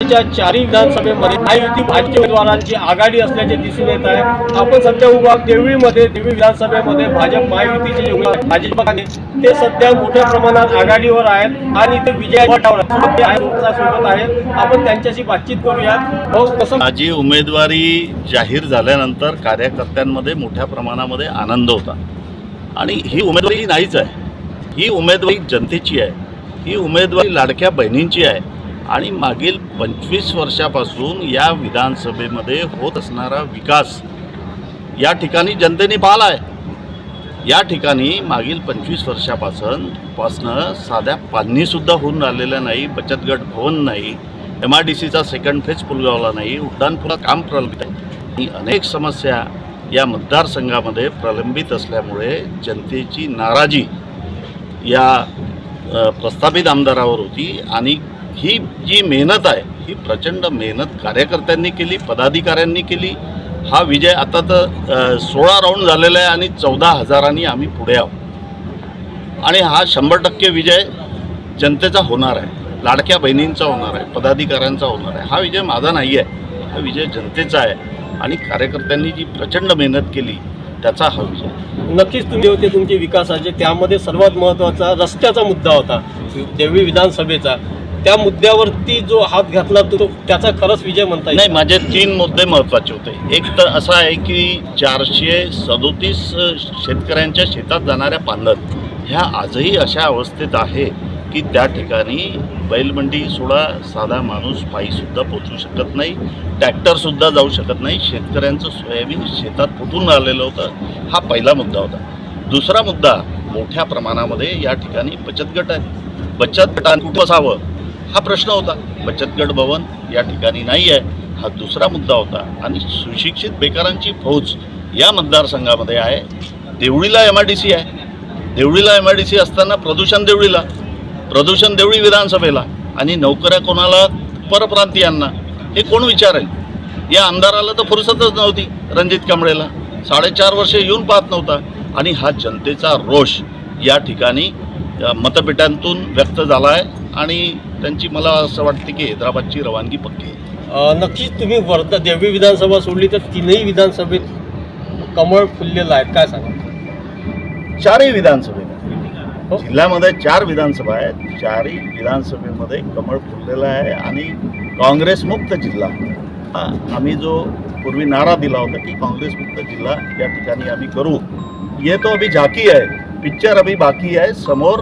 च्या चारही विधानसभेमध्ये महायुती भाजपा उमेदवारांची आघाडी असल्याचे दिसून येत आहे. आपण सध्या उभा देवळीमध्ये देवळी विधानसभेमध्ये. भाजप महायुतीचे जे उमेदवार भाजप ते सध्या मोठ्या प्रमाणात आघाडीवर आहेत आणि ते विजय आहेत. सोबत ते आहेत, आपण त्यांच्याशी बातचीत करूया माझी उमेदवारी जाहीर झाल्यानंतर कार्यकर्त्यांमध्ये मोठ्या प्रमाणामध्ये आनंद होता. आणि ही उमेदवारी नाहीच आहे. ही उमेदवारी जनतेची आहे. ही उमेदवारी लाडक्या बहिणींची आहे. आणि मागील पंचवीस वर्षापासून या विधानसभेमध्ये होत असणारा विकास या ठिकाणी जनतेने पाहिला आहे या ठिकाणी मागील पंचवीस वर्षापासून पासनं साध्या पाणीसुद्धा होऊन राहिलेल्या नाही बचत गट भवन नाही एम आर डी सीचा सेकंड फेज पुलगावला नाही उड्डाणपुला काम प्रलंबित आहे. ही अनेक समस्या या मतदारसंघामध्ये प्रलंबित असल्यामुळे जनतेची नाराजी या प्रस्थापित आमदारावर होती आणि ही जी मेहनत आहे ही प्रचंड मेहनत कार्यकर्त्यांनी केली पदाधिकाऱ्यांनी केली. हा विजय आता तर सोळा राऊंड झालेला आहे आणि चौदा हजारांनी आम्ही पुढे आहोत. आणि हा शंभर टक्के विजय जनतेचा होणार आहे. लाडक्या बहिणींचा होणार आहे पदाधिकाऱ्यांचा होणार आहे. हा विजय माझा नाही आहे हा विजय जनतेचा आहे. आणि कार्यकर्त्यांनी जी प्रचंड मेहनत केली त्याचा हा विजय. नक्कीच तुम्ही होते तुमचे विकासाचे. त्यामध्ये सर्वात महत्त्वाचा रस्त्याचा मुद्दा होता. देवळी विधानसभेचा त्या मुद्द्यावरती जो हात घातला तो त्याचा खरंच विजय म्हणता नाही माझे तीन मुद्दे महत्त्वाचे होते. एक तर असा आहे की चारशे सदोतीस शेतकऱ्यांच्या शेतात जाणाऱ्या पालक ह्या आजही अशा अवस्थेत आहे की त्या ठिकाणी बैलमंडी सोडा साधा माणूस पायीसुद्धा पोचू शकत नाही ट्रॅक्टरसुद्धा जाऊ शकत नाही. शेतकऱ्यांचं सोयाबीन शेतात फुटून राहिलेलं होतं. हा पहिला मुद्दा होता. दुसरा मुद्दा मोठ्या प्रमाणामध्ये या ठिकाणी बचत गट आहे. बचत गटात कुठं असावं हा प्रश्न होता. बचतगड भवन या ठिकाणी नाही आहे हा दुसरा मुद्दा होता. आणि सुशिक्षित बेकारांची फौज या मतदारसंघामध्ये आहे. देवळीला एम आय डी सी आहे. देवळीला एम आय डी सी असताना प्रदूषण देवळीला प्रदूषण देवळी विधानसभेला आणि नोकऱ्या कोणाला? परप्रांतीयांना. हे कोण विचारेल? या आमदाराला तर फुरसतच नव्हती रणजित कांबळेला साडेचार वर्षे येऊन पाहत नव्हता. आणि हा जनतेचा रोष या ठिकाणी अ, मतपेट्यांतून व्यक्त झाला आहे आणि त्यांची मला असं वाटते की हैदराबादची रवानगी पक्की आहे. नक्कीच तुम्ही वर्धा देवळी विधानसभा सोडली तर तीनही विधानसभेत कमळ फुललेलं आहे काय सांगा चारही विधानसभेत हो. जिल्ह्यामध्ये चार विधानसभा आहेत. चारही विधानसभेमध्ये कमळ फुललेलं आहे आणि काँग्रेस मुक्त जिल्हा. हा आम्ही जो पूर्वी नारा दिला होता की काँग्रेस मुक्त जिल्हा या ठिकाणी आम्ही करू. ये तो अभी झाकी आहे. पिक्चर अभी बाकी आहे. समोर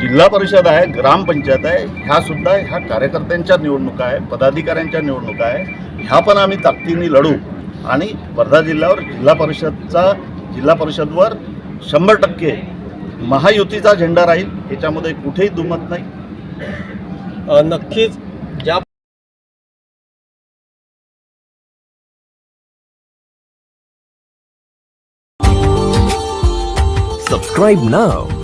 जिल्हा परिषद आहे ग्रामपंचायत आहे ह्या सुद्धा ह्या कार्यकर्त्यांच्या निवडणुका आहे पदाधिकाऱ्यांच्या निवडणुका आहे. ह्या पण आम्ही ताकदीने लढू आणि वर्धा जिल्ह्यावर जिल्हा परिषदचा जिल्हा परिषदवर शंभर टक्के महायुतीचा झेंडा राहील याच्यामध्ये कुठेही दुमत नाही. नक्कीच ज्या Subscribe now.